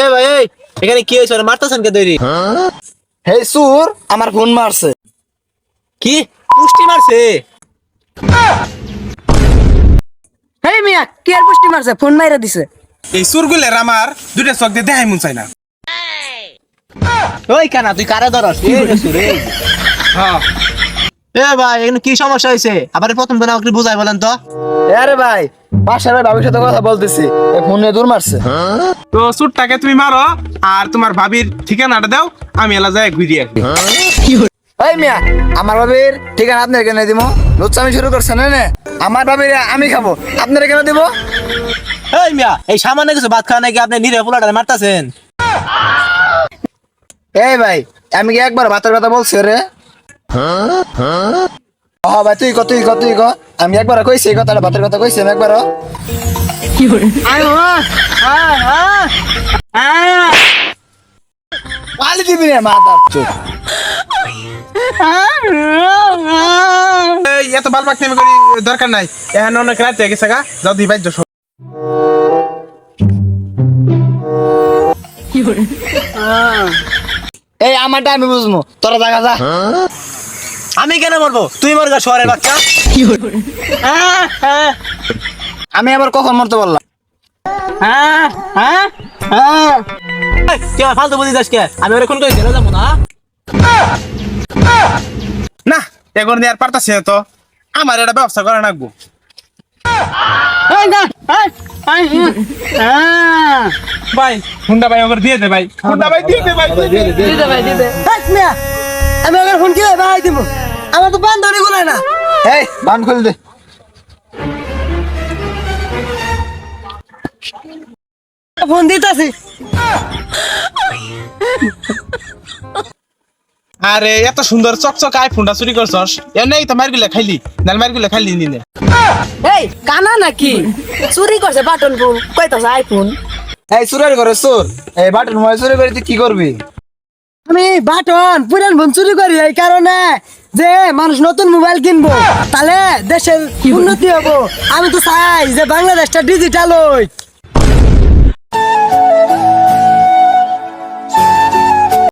এ ভাই এই এখানে কি হয়েছে? মারতেছেন কে তৈরি? হে সুর আমার ফোন মারছে। কি? পুষ্টি মারছে? হেই মিয়া কি আর পুষ্টি মারছে? ফোন মাইরা দিছে। এই সুরগুলের আমার দুটা চোখ দিয়ে দেখাই মন চাই না। ওই কেনা তুই কারে ধরস? হ্যাঁ। এ ভাই এখানে কি সমস্যা হয়েছে আবার প্রথম দিন আমাকে বুঝাই বলেন তো। আরে ভাই পাশের ভাই বাবির সাথে কথা বলতেছি। ফোন নিয়ে দূর মারছে। তো সুরটাকে তুমি মারো আর তোমার ভাবির ঠিকানাটা দাও আমি এলা যাই ঘুরি আসি এই মিয়া আমার বাবির ঠিকানা আপনার কেন দিব? লুচ্চামি শুরু করছেন না নে? আমার বাবির আমি খাব। আপনারা কেন দিব? এই মিয়া এই সামান্য কিছু ভাত খাওয়া নাকি আপনি নিরে পোলাটা মারতাছেন? এই ভাই আমি কি একবার ভাতের কথা বলছি রে? হ ভাই তুই ক তুই ক তুই ক। আমি একবার কইছি এই কথাটা ভাতের কথা কইছি আমি একবার পালি দিবি রে মা তার এত বাল পাক নেমে করি দরকার নাই। এখন অনেক রাত হয়ে গেছে গা যাও দিই বাইর যাও এই আমারটা আমি বুঝব তোরা দেখা যা। আমি কেন মরবো? তুই মরগা শহরের বাচ্চা। হ্যাঁ, হ্যাঁ, আমি আবার কখন মরতে বললাম হ্যাঁ, হ্যাঁ, হ্যাঁ। এই, ফালতু বুঝি যাস কে আমি ওরে খুন করে জেলে যাব না? না এখন আর পারতাছি তো। আমার একটা ব্যবস্থা করা লাগবো। এই না, এই, এই, হুম, হ্যাঁ। ভাই হুন্ডা ভাই ওকে দিয়ে দে ভাই। হুন্ডা ভাই দিয়ে দে ভাই দিয়ে দে। ভাই দিতে হেই আমি ওকে ফোন কি ভাই দিব? আমার তো বান ধরে গুলাই না। এই বান খুলে দে। ফোন দিতাছি। আরে এত সুন্দর চকচক আইফোনটা চুরি করছস। এমনি তো মারগুলা খাইলি। নাল মারগুলা খাইলি নিনে। এই কানা নাকি? চুরি করছে বাটন ফোন কইতাছে আইফোন এই সুরের ঘরে সুর এই বাটন মোবাইল চুরি করে তুই কি করবি? আমি বাটন পুরান ফোন চুরি করি এই কারণে। যে মানুষ নতুন মোবাইল কিনবো তাহলে দেশের উন্নতি হব। আমি তো চাই যে বাংলাদেশটা ডিজিটাল হই